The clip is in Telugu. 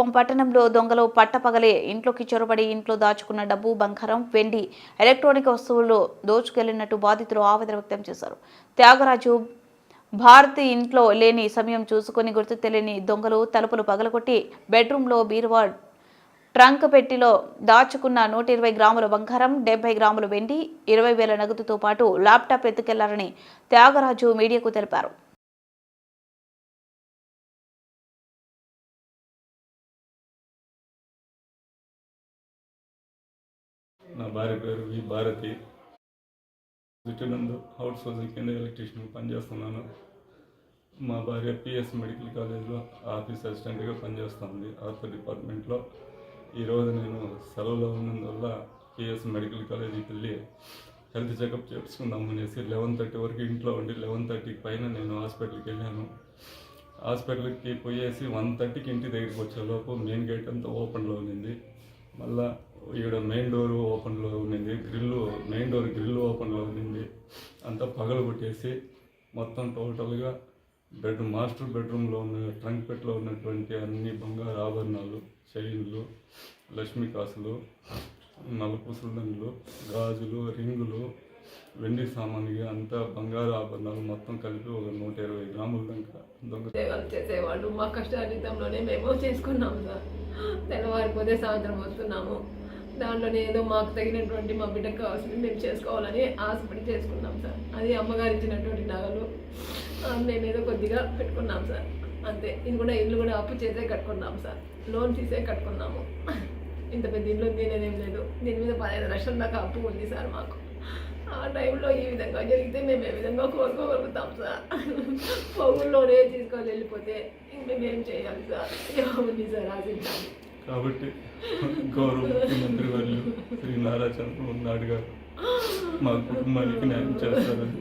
కుప్పం పట్టణంలో దొంగలు పట్టపగలే ఇంట్లోకి చొరబడి ఇంట్లో దాచుకున్న డబ్బు బంగారం వెండి ఎలక్ట్రానిక్ వస్తువులు దోచుకెళ్ళినట్టు బాధితులు ఆవేదన వ్యక్తం చేశారు. త్యాగరాజు భారతి ఇంట్లో లేని సమయం చూసుకొని గుర్తు తెలియని దొంగలు తలుపులు పగలగొట్టి బెడ్రూమ్లో బీరువా ట్రంక్ పెట్టిలో దాచుకున్న నూట ఇరవై గ్రాముల బంగారం డెబ్బై గ్రాముల వెండి ఇరవై వేల నగదుతో పాటు ల్యాప్టాప్ ఎత్తుకెళ్ళారని త్యాగరాజు మీడియాకు తెలిపారు. నా భార్య పేరు వి భారతి. సిటీనందు హౌస్ హౌసింగ్ కింద ఎలక్ట్రీషియన్ పనిచేస్తున్నాను. మా భార్య పిఎస్ మెడికల్ కాలేజ్లో ఆఫీస్ అసిస్టెంట్గా పనిచేస్తుంది. ఆర్థో డిపార్ట్మెంట్లో ఈరోజు నేను సెలవులో ఉన్నందువల్ల పిఎస్ మెడికల్ కాలేజీకి వెళ్ళి హెల్త్ చెకప్ చేసుకుందాం అనేసి లెవెన్ థర్టీ వరకు ఇంట్లో ఉండి లెవెన్ థర్టీకి పైన నేను హాస్పిటల్కి వెళ్ళాను. హాస్పిటల్కి పోయేసి వన్ థర్టీకి ఇంటి దగ్గరికి వచ్చేలోపు మెయిన్ గేట్ అంతా ఓపెన్లో ఉండింది. మళ్ళా ఈడ మెయిన్ డోర్ ఓపెన్లో ఉన్నింది గ్రిల్లు మెయిన్ డోర్ గ్రిల్ ఓపెన్లో ఉన్నింది. అంతా పగలు కొట్టేసి మొత్తం టోటల్గా బెడ్ మాస్టర్ బెడ్రూమ్లో ఉన్న ట్రంక్ పెట్లో ఉన్నటువంటి అన్ని బంగారు ఆభరణాలు చైన్లు లక్ష్మీ కాసులు నలుపుసులు గాజులు రింగులు వెండి సామాన్లు అంతా బంగారు ఆభరణాలు మొత్తం కలిపి ఒక నూట ఇరవై గ్రాముల దాకా దొంగ చేసేవాళ్ళు. మా కష్టార్జితంలోనే మేము చేసుకున్నాము సార్. తెల్లవారిపోతే సాయంత్రం వస్తున్నాము. దాంట్లోనే ఏదో మాకు తగినటువంటి మా బిడ్డకు కావాల్సింది మేము చేసుకోవాలని ఆశపడి చేసుకున్నాం సార్. అది అమ్మగారు ఇచ్చినటువంటి నగలు. మేము ఏదో కొద్దిగా పెట్టుకున్నాం సార్. అంతే. ఇది కూడా ఇల్లు కూడా అప్పు చేసే కట్టుకున్నాం సార్. లోన్ తీసే కట్టుకున్నాము. ఇంత పెద్ద ఇల్లు ఉంది నేనేం లేదు. దీని మీద పదహైదు లక్షల దాకా అప్పు ఉంది సార్ మాకు. ఆ టైంలో ఈ విధంగా జరిగితే మేము ఏ విధంగా కోరుకోగలుగుతాం సార్? పొగుల్లోనే తీసుకొని వెళ్ళిపోతే ఇంక మేమేం చేయాలి సార్? ఏముంది సార్ ఆశించాలి కాబట్టి గౌరవ ముఖ్యమంత్రి వర్యులు శ్రీ నారా చంద్రబాబు నాయుడు గారు మా కుటుంబానికి న్యాయం చేస్తారని.